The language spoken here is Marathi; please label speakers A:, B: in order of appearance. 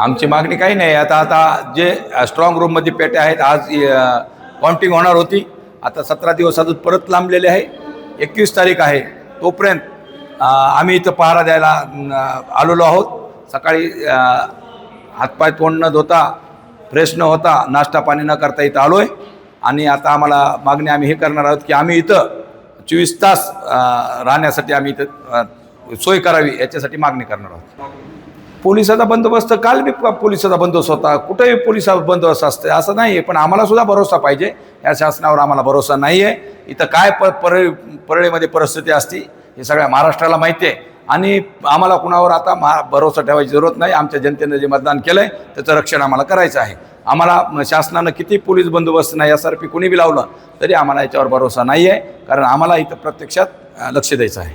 A: आमची मागणी काही नाही. आता आता जे स्ट्रॉंग रूममध्ये पेट्या आहेत आज काउंटिंग होणार होती. आता सतरा दिवस अजून परत लांबलेले आहे. एकवीस तारीख आहे. तोपर्यंत आम्ही इथं पहारा द्यायला आलेलो आहोत. सकाळी हातपाय तोंड न धुता फ्रेश न होता नाश्ता पाणी न करता इथं आलो आहे आणि आता आम्हाला मागणी आम्ही हे करणार आहोत की आम्ही इथं चोवीस तास राहण्यासाठी आम्ही इथं सोय करावी याच्यासाठी मागणी करणार आहोत. पोलिसाचा बंदोबस्त काल बी प- पोलिसाचा बंदोबस्त होता. कुठेही पोलिसाचा बंदोबस्त असते असं नाही आहे. पण आम्हाला सुद्धा भरोसा पाहिजे. या शासनावर आम्हाला भरोसा नाही आहे. इथं काय प परळी परळीमध्ये परिस्थिती असती हे सगळ्या महाराष्ट्राला माहिती आहे. आणि आम्हाला कुणावर आता मा भरोसा ठेवायची जरूरत नाही. आमच्या जनतेनं जे मतदान केलं आहे त्याचं रक्षण आम्हाला करायचं आहे. आम्हाला शासनानं किती पोलीस बंदोबस्त नाही यासारखी कुणी बी लावलं तरी आम्हाला याच्यावर भरोसा नाही आहे. कारण आम्हाला इथं प्रत्यक्षात लक्ष द्यायचं आहे.